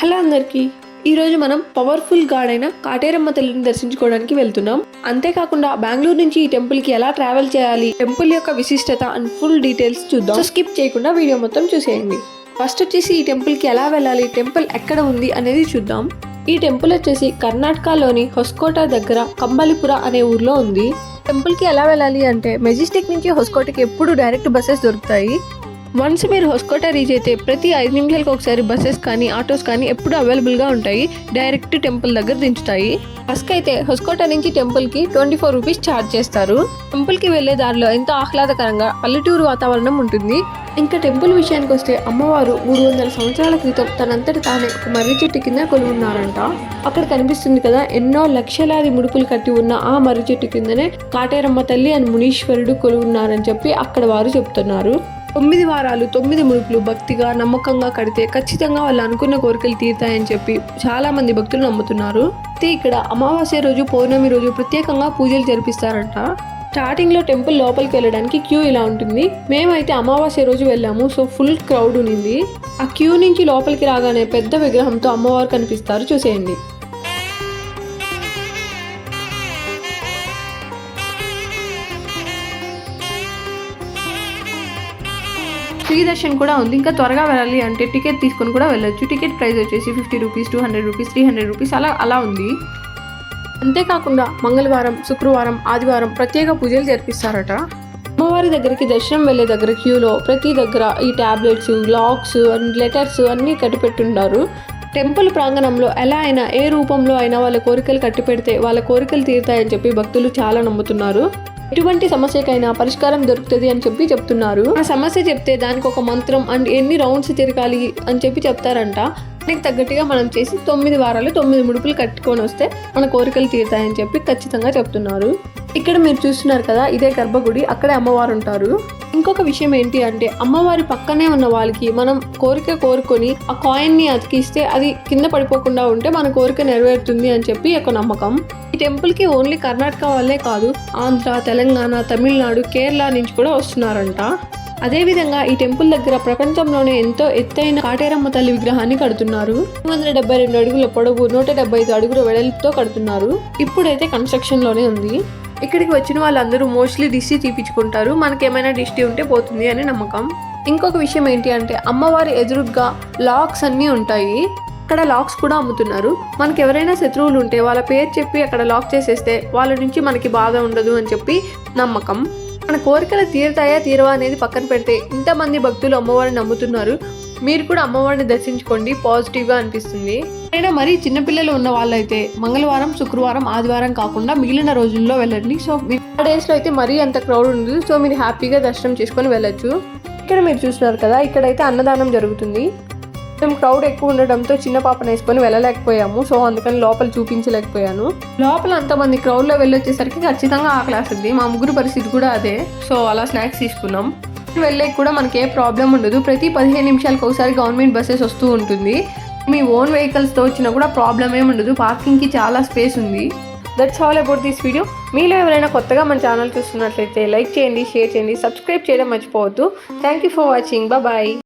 Hello అందరికీ. ఈరోజు మనం పవర్ఫుల్ గాడ్ అయిన కాటేరమ్మ తల్లిని దర్శించుకోవడానికి వెళ్తున్నాం. అంతేకాకుండా బెంగళూరు నుంచి ఈ టెంపుల్కి ఎలా ట్రావెల్ చేయాలి టెంపుల్ యొక్క విశిష్టత అండ్ ఫుల్ డీటెయిల్స్ చూద్దాం. స్కిప్ చేయకుండా వీడియో మొత్తం చూసేయండి. ఫస్ట్ వచ్చేసి ఈ టెంపుల్కి ఎలా వెళ్ళాలి టెంపుల్ ఎక్కడ ఉంది అనేది చూద్దాం. ఈ టెంపుల్ వచ్చేసి కర్ణాటకలోని హొస్కోట దగ్గర కంబలిపుర అనే ఊర్లో ఉంది. టెంపుల్కి ఎలా వెళ్ళాలి అంటే మెజిస్టిక్ నుంచి హొస్కోటకి ఎప్పుడు డైరెక్ట్ బస్సెస్ దొరుకుతాయి. వన్స్ మీరు హొస్కోటా రీచ్ అయితే ప్రతి ఐదు నిమిషాలకు ఒకసారి బస్సెస్ కానీ ఆటోస్ కానీ ఎప్పుడు అవైలబుల్గా ఉంటాయి. డైరెక్ట్ టెంపుల్ దగ్గర దించుతాయి. బస్కి అయితే హొస్కోటా నుంచి టెంపుల్కి ట్వంటీ ఫోర్ రూపీస్ ఛార్జ్ చేస్తారు. టెంపుల్కి వెళ్ళే దారిలో ఎంతో ఆహ్లాదకరంగా పల్లెటూరు వాతావరణం ఉంటుంది. ఇంకా టెంపుల్ విషయానికి వస్తే అమ్మవారు మూడు వందల సంవత్సరాల క్రితం తనంతటి తానే ఒక మర్రి చెట్టు కింద కొలువున్నారంట. అక్కడ కనిపిస్తుంది కదా ఎన్నో లక్షలాది ముడుపులు కట్టి ఉన్న ఆ మర్రి చెట్టు కిందనే కాటేరమ్మ తల్లి అని మునీశ్వరుడు కొలువున్నారని చెప్పి అక్కడ వారు చెప్తున్నారు. తొమ్మిది వారాలు తొమ్మిది ముడుపులు భక్తిగా నమ్మకంగా కడితే ఖచ్చితంగా వాళ్ళు అనుకున్న కోరికలు తీరుతాయని చెప్పి చాలా మంది భక్తులు నమ్ముతున్నారు. అయితే ఇక్కడ అమావాస్య రోజు పౌర్ణమి రోజు ప్రత్యేకంగా పూజలు జరిపిస్తారంట. స్టార్టింగ్లో టెంపుల్ లోపలికి వెళ్ళడానికి క్యూ ఇలా ఉంటుంది. మేమైతే అమావాస్య రోజు వెళ్ళాము సో ఫుల్ క్రౌడ్ ఉన్నింది ఆ క్యూ నుంచి లోపలికి రాగానే పెద్ద విగ్రహంతో అమ్మవారు కనిపిస్తారు చూసేయండి. ఫ్రీ దర్శన్ కూడా ఉంది. ఇంకా త్వరగా వెళ్ళాలి అంటే టికెట్ తీసుకొని కూడా వెళ్ళొచ్చు. టికెట్ ప్రైస్ వచ్చేసి fifty rupees two hundred rupees three hundred rupees అలా అలా ఉంది. అంతేకాకుండా మంగళవారం శుక్రవారం ఆదివారం ప్రత్యేక పూజలు జరిపిస్తారట. అమ్మవారి దగ్గరికి దర్శనం వెళ్ళే దగ్గర క్యూలో ప్రతి దగ్గర ఈ టాబ్లెట్స్ లాక్స్ అండ్ లెటర్స్ అన్నీ కట్టిపెట్టుంటారు టెంపుల్ ప్రాంగణంలో ఎలా అయినా ఏ రూపంలో అయినా వాళ్ళ కోరికలు కట్టిపెడితే వాళ్ళ కోరికలు తీరుతాయని చెప్పి భక్తులు చాలా నమ్ముతున్నారు. ఎటువంటి సమస్యకైనా పరిష్కారం దొరుకుతుంది అని చెప్పి చెప్తున్నారు. ఆ సమస్య చెప్తే దానికి ఒక మంత్రం అండ్ ఎన్ని రౌండ్స్ తిరగాలి అని చెప్పి చెప్తారంట. దానికి తగ్గట్టుగా మనం చేసి తొమ్మిది వారాలు తొమ్మిది ముడుపులు కట్టుకొని వస్తే మన కోరికలు తీరుతాయని చెప్పి ఖచ్చితంగా చెప్తున్నారు. ఇక్కడ మీరు చూస్తున్నారు కదా ఇదే గర్భగుడి అక్కడే అమ్మవారు ఉంటారు. ఇంకొక విషయం ఏంటి అంటే అమ్మవారి పక్కనే ఉన్న వాళ్ళకి మనం కోరిక కోరుకొని ఆ కాయిన్ని అతికిస్తే అది కింద పడిపోకుండా ఉంటే మన కోరిక నెరవేరుతుంది అని చెప్పి ఒక నమ్మకం. టెంపుల్కి ఓన్లీ కర్ణాటక వాళ్ళే కాదు ఆంధ్ర తెలంగాణ తమిళనాడు కేరళ నుంచి కూడా వస్తున్నారంట. అదేవిధంగా ఈ టెంపుల్ దగ్గర ప్రపంచంలోనే ఎంతో ఎత్తైన కాటేరమ్మ తల్లి విగ్రహాన్ని కడుతున్నారు. రెండు వందల డెబ్బై రెండు అడుగుల పొడవు నూట డెబ్బై ఐదు అడుగుల వెడల్పుతో కడుతున్నారు. ఇప్పుడైతే కన్స్ట్రక్షన్లోనే ఉంది. ఇక్కడికి వచ్చిన వాళ్ళందరూ మోస్ట్లీ దిష్టి తీపించుకుంటారు మనకేమైనా దిష్టి ఉంటే పోతుంది అని నమ్మకం. ఇంకొక విషయం ఏంటి అంటే అమ్మవారి ఎదురుగా లాక్స్ అన్నీ ఉంటాయి. అక్కడ లాక్స్ కూడా అమ్ముతున్నారు. మనకి ఎవరైనా శత్రువులు ఉంటే వాళ్ళ పేరు చెప్పి అక్కడ లాక్ చేసేస్తే వాళ్ళ నుంచి మనకి బాధ ఉండదు అని చెప్పి నమ్మకం. మన కోరికలు తీరుతాయా తీరవా అనేది పక్కన పెడితే ఇంతమంది భక్తులు అమ్మవారిని నమ్ముతున్నారు. మీరు కూడా అమ్మవారిని దర్శించుకోండి పాజిటివ్గా అనిపిస్తుంది. అయినా మరీ చిన్నపిల్లలు ఉన్న వాళ్ళైతే మంగళవారం శుక్రవారం ఆదివారం కాకుండా మిగిలిన రోజుల్లో వెళ్ళండి. సో ఆ డేస్లో అయితే మరీ అంత క్రౌడ్ ఉండదు. సో మీరు హ్యాపీగా దర్శనం చేసుకొని వెళ్ళొచ్చు. ఇక్కడ మీరు చూస్తున్నారు కదా ఇక్కడైతే అన్నదానం జరుగుతుంది. మేము క్రౌడ్ ఎక్కువ ఉండడంతో చిన్న పాపను వేసుకొని వెళ్ళలేకపోయాము. సో అందుకని లోపల చూపించలేకపోయాను. లోపల అంతమంది క్రౌడ్లో వెళ్ళొచ్చేసరికి ఖచ్చితంగా ఆకలేస్తుంది మా ముగ్గురు పరిస్థితి కూడా అదే. సో అలా స్నాక్స్ తీసుకున్నాం. వెళ్ళే కూడా మనకి ఏ ప్రాబ్లం ఉండదు. ప్రతి పదిహేను నిమిషాలకు ఒకసారి గవర్నమెంట్ బస్సెస్ వస్తూ ఉంటుంది. మీ ఓన్ వెహికల్స్తో వచ్చినా కూడా ప్రాబ్లం ఏమి ఉండదు. పార్కింగ్కి చాలా స్పేస్ ఉంది. That's all about this video మీలో ఎవరైనా కొత్తగా మన ఛానల్ చూస్తున్నట్లయితే లైక్ చేయండి షేర్ చేయండి సబ్స్క్రైబ్ చేయడం మర్చిపోవద్దు. Thank you for watching bye